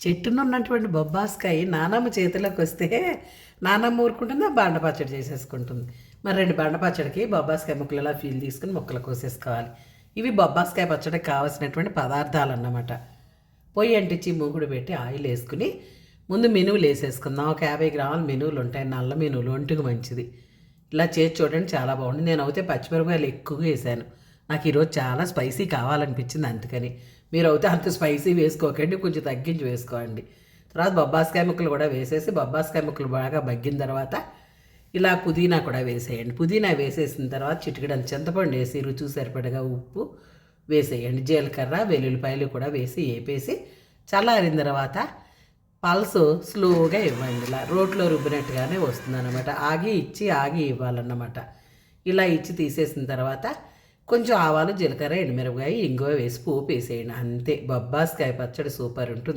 చెట్టున ఉన్నటువంటి బొబ్బాస్కాయ నానమ్మ చేతిలోకి వస్తే నానమ్మ ఊరుకుంటుంది ఆ బాండ పచ్చడి చేసేసుకుంటుంది. మరి రెండు బాండ పచ్చడికి బొబ్బాస్కాయ ముక్కలు ఫీల్ తీసుకుని ముక్కలు కోసేసుకోవాలి. ఇవి బొబ్బాస్కాయ పచ్చడికి కావాల్సినటువంటి పదార్థాలు అన్నమాట పొయ్యి అంటించి మూగుడు పెట్టి ఆయిల్ వేసుకుని ముందు మినువులు వేసేసుకుందాం. ఒక యాభై గ్రాముల మినువులు ఉంటాయి నల్ల మినువులు ఒంటికి మంచిది. ఇలా చేసి చూడండి చాలా బాగుంది. నేను అయితే పచ్చిమిరపకాయలు ఎక్కువగా వేసాను. నాకు ఈరోజు చాలా స్పైసీ కావాలనిపించింది అందుకని. మీరు అయితే అంత స్పైసీ వేసుకోకండి కొంచెం తగ్గించి వేసుకోండి. తర్వాత బొబ్బాస్కాయ ముక్కలు కూడా వేసేసి బొబ్బాస్కాయ ముక్కలు బాగా బగ్గిన తర్వాత ఇలా పుదీనా కూడా వేసేయండి. పుదీనా వేసేసిన తర్వాత చిటికడంత చింతపండు వేసి రుచి సరిపడగా ఉప్పు వేసేయండి. జీలకర్ర వెల్లుల్లిపాయలు కూడా వేసి వేపేసి చల్లారిన తర్వాత పల్స్ స్లోగా ఇవ్వండి. ఇలా రోట్లో రుబ్బినట్టుగానే వస్తుంది అనమాట ఆగి ఇచ్చి ఆగి ఇవ్వాలన్నమాట. ఇలా ఇచ్చి తీసేసిన తర్వాత కొంచెం ఆవాలు జీలకర్ర ఎండుమిరపకాయ ఇంగువ వేసి పోపు వేసేయండి. అంతే. బొబ్బాస్కాయ పచ్చడి సూపర్ ఉంటుంది.